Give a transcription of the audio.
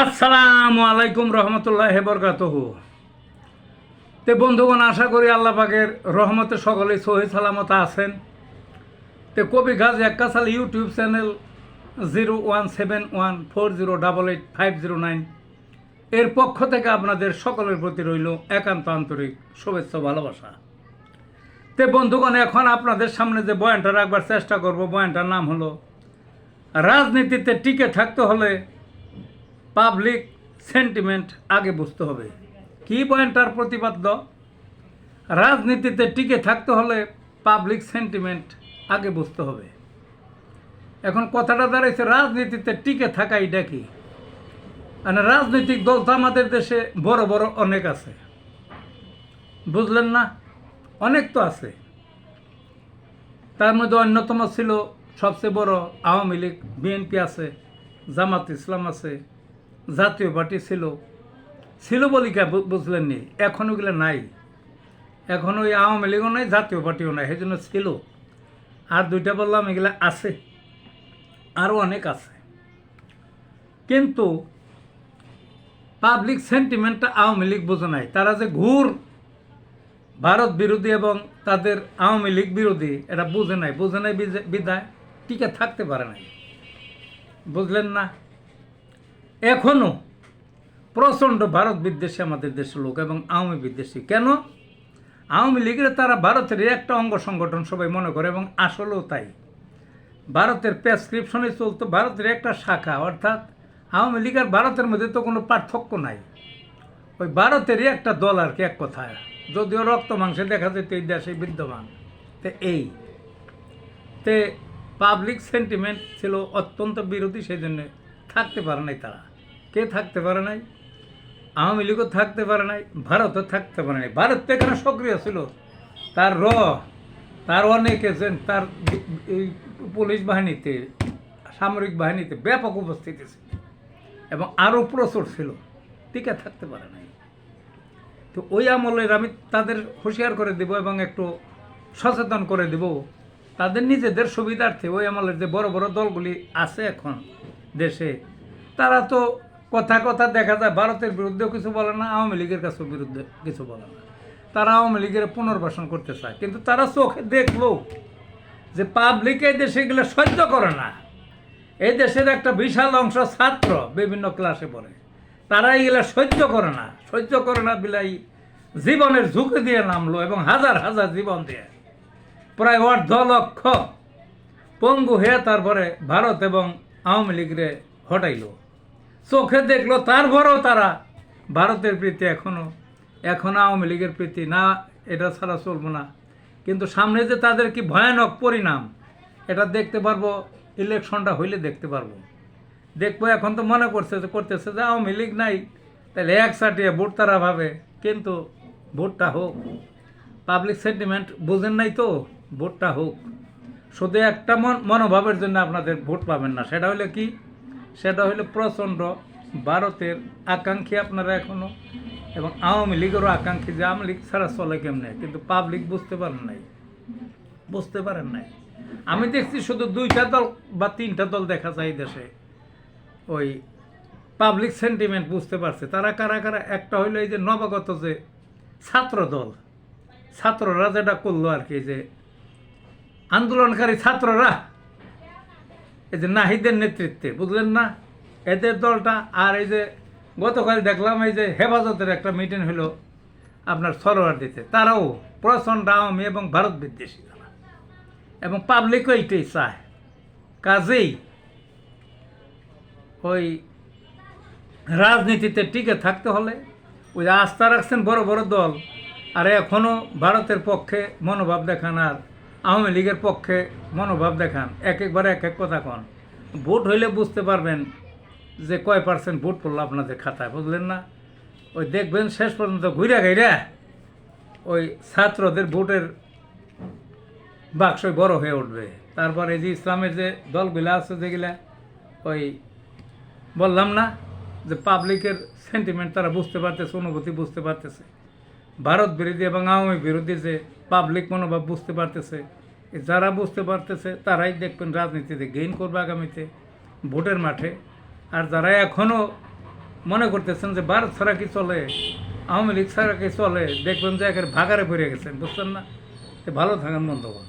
আসসালামু আলাইকুম রহমতুল্লাহ বরকাতহ। তে বন্ধুগণ, আশা করি আল্লাহ পাকের রহমতে সকলে সহি সালামত আছেন। তে কবি গাজ একাসাল YouTube channel zero one seven one four zero double eight five zero nine এর পক্ষ থেকে আপনাদের সকলের প্রতি রইল একান্ত আন্তরিক শুভেচ্ছা ভালোবাসা। তে বন্ধুগণ, এখন আপনাদের সামনে যে বয়ানটা রাখবার চেষ্টা করব, বয়ানটার নাম হলো, রাজনীতিতে টিকে থাকতে হলে পাবলিক সেন্টিমেন্ট আগে বুঝতে হবে। কি পয়েন্টার প্রতিপাদ্য রাজনীতিতে টিকে থাকতে হলে পাবলিক সেন্টিমেন্ট আগে বুঝতে হবে। এখন কথাটা দাঁড়াইছে, রাজনীতিতে টিকে থাকা এটা কি? মানে রাজনৈতিক দল তো আমাদের দেশে বড় বড় অনেক আছে। বুঝলেন না? অনেক তো আছে। তার মধ্যে অন্যতম ছিল সবচেয়ে বড় আওয়ামী লীগ, বিএনপি আছে, জামাত ইসলাম আছে জাতীয় পার্টি ছিল। ছিল বলি কে বুঝলেন নি? এখন ওগুলো নাই। এখন ওই আওয়ামী লীগও নাই, জাতীয় পার্টিও নাই সেই জন্য ছিল। আর দুইটা বললাম, এগুলো আছে। আরও অনেক আছে। কিন্তু পাবলিক সেন্টিমেন্টটা আওয়ামী লীগ বোঝে নাই। তারা যে ঘুর ভারত বিরোধী এবং তাদের আওয়ামী লীগ বিরোধী, এটা বুঝে নাই। বুঝে নাই বিদায়। টিকে থাকতে পারে নাই। বুঝলেন না? এখনও প্রচণ্ড ভারত বিদ্বেষী আমাদের দেশের লোক এবং আওয়ামী বিদ্বেষী। কেন? আওয়ামী লীগের তারা ভারতের একটা অঙ্গ সংগঠন সবাই মনে করে এবং আসলেও তাই। ভারতের প্রেসক্রিপশনে চলতো, ভারতের একটা শাখা, অর্থাৎ আওয়ামী লীগ আর ভারতের মধ্যে তো কোনো পার্থক্য নাই। ওই ভারতেরই একটা দল আর কি এক কথায়। যদিও রক্ত মাংসে দেখা যেত এই দেশে বিদ্যমান। তে এই। তে পাবলিক সেন্টিমেন্ট ছিল অত্যন্ত বিরোধী সেই জন্য থাকতে পারে নাই তারা। কে থাকতে পারে নাই? আওয়ামী লীগও থাকতে পারে নাই, ভারতও থাকতে পারে নাই। ভারত তো এখানে সক্রিয় ছিল। তার র, তার অনেক এজেন্ট তার পুলিশ বাহিনীতে, সামরিক বাহিনীতে ব্যাপক উপস্থিতি ছিল এবং আরও প্রচুর ছিল। টিকে থাকতে পারে নাই। তো ওই আমলের আমি তাদের হুঁশিয়ার করে দেব এবং একটু সচেতন করে দেব। তাদের নিজেদের সুবিধার্থে ওই আমলের যে বড় বড় দলগুলি আছে এখন দেশে, তারা তো কথা কথা দেখা যায়, ভারতের বিরুদ্ধেও কিছু বলে না, আওয়ামী লীগের কাছেও বিরুদ্ধে কিছু বলে না। তারা আওয়ামী লীগের পুনর্বাসন করতে চায়, কিন্তু তারা চোখে দেখল যে পাবলিক এই দেশে এগুলো সহ্য করে না। এই দেশের একটা বিশাল অংশ ছাত্র বিভিন্ন ক্লাসে পড়ে। তারা এগুলো সহ্য করে না, সহ্য করে না বিলাই জীবনের ঝুঁকি দিয়ে নামলো এবং হাজার হাজার জীবন দিয়ে। প্রায় অর্ধ লক্ষ পঙ্গু হয়ে তারপরে ভারত এবং আওয়ামী লীগরে হটাইল। চোখে দেখল তারপরেও তারা ভারতের প্রীতি এখনও এখন আওয়ামী লীগের প্রীতি। না, এটা ছাড়া চলবো না। কিন্তু সামনে যে তাদের কি ভয়ানক পরিণাম, এটা দেখতে পারব, ইলেকশনটা হইলে দেখতে পারব। দেখব, এখন তো মনে করছে যে, করতেছে যে আওয়ামী লীগ নাই তাহলে এক সাটিয়ে ভোট তারা ভাবে। কিন্তু ভোটটা হোক পাবলিক সেন্টিমেন্ট বোঝেন নাই তো, ভোটটা হোক। শুধু একটা মন, মনোভাবের জন্য আপনাদের ভোট পাবেন না। সেটা হলে কি? সেটা হলো প্রচণ্ড ভারতের আকাঙ্ক্ষী আপনারা এখনও এবং আওয়ামী লীগেরও আকাঙ্ক্ষী যে আওয়ামী লীগ ছাড়া চলে কেমনে? কিন্তু পাবলিক বুঝতে পারেন নাই। বুঝতে পারেন নাই। আমি দেখছি শুধু দুইটা দল বা তিনটা দল দেখা যায় দেশে। ওই পাবলিক সেন্টিমেন্ট বুঝতে পারছে। তারা কারা কারা? একটা হইল এই যে নবাগত যে ছাত্র দল। ছাত্ররা যেটা করল আর কি যে আন্দোলনকারী ছাত্ররা এই যে নাহিদের নেতৃত্বে, বুঝলেন না? এদের দলটা আর এই যে গতকাল দেখলাম এই যে হেফাজতের একটা মিটিং হলো আপনার সরোয়ার দিতে। তারাও প্রচণ্ড আওয়ামী এবং ভারত বিদ্বেষী এবং পাবলিকও এইটাই চায়। কাজেই ওই রাজনীতিতে টিকে থাকতে হলে ওই আস্থা রাখছেন বড় বড় দল, আর এখনও ভারতের পক্ষে মনোভাব দেখান আর আওয়ামী লীগের পক্ষে মনোভাব দেখান। এক একবারে এক এক কথা কন। ভোট হইলে বুঝতে পারবেন যে কয় পার্সেন্ট ভোট পড়ল আপনাদের খাতায়, বুঝলেন না? ওই দেখবেন শেষ পর্যন্ত ঘুরে গাইরা ওই ছাত্রদের ভোটের বাক্সই বড় হয়ে উঠবে। তারপর এই যে ইসলামের যে দলগুলো আছে যেগুলা, ওই বললাম না যে পাবলিকের সেন্টিমেন্ট তারা বুঝতে পারতেছে, অনুভূতি বুঝতে পারতেছে। ভারত বিরোধী এবং আওয়ামী বিরোধী যে পাবলিক মনোভাব বুঝতে পারতেছে। যারা বুঝতে পারতেছে, তারাই দেখবেন রাজনীতিতে গেইন করবে আগামীতে, ভোটের মাঠে। আর যারা এখনও মনে করতেছেন যে ভারত ছাড়া কি চলে, আওয়ামী লীগ ছাড়া কি চলে, দেখবেন যে একের ভাগারে পড়ে গেছেন, বুঝছেন না? ভালো থাকেন, বন্ধুগণ।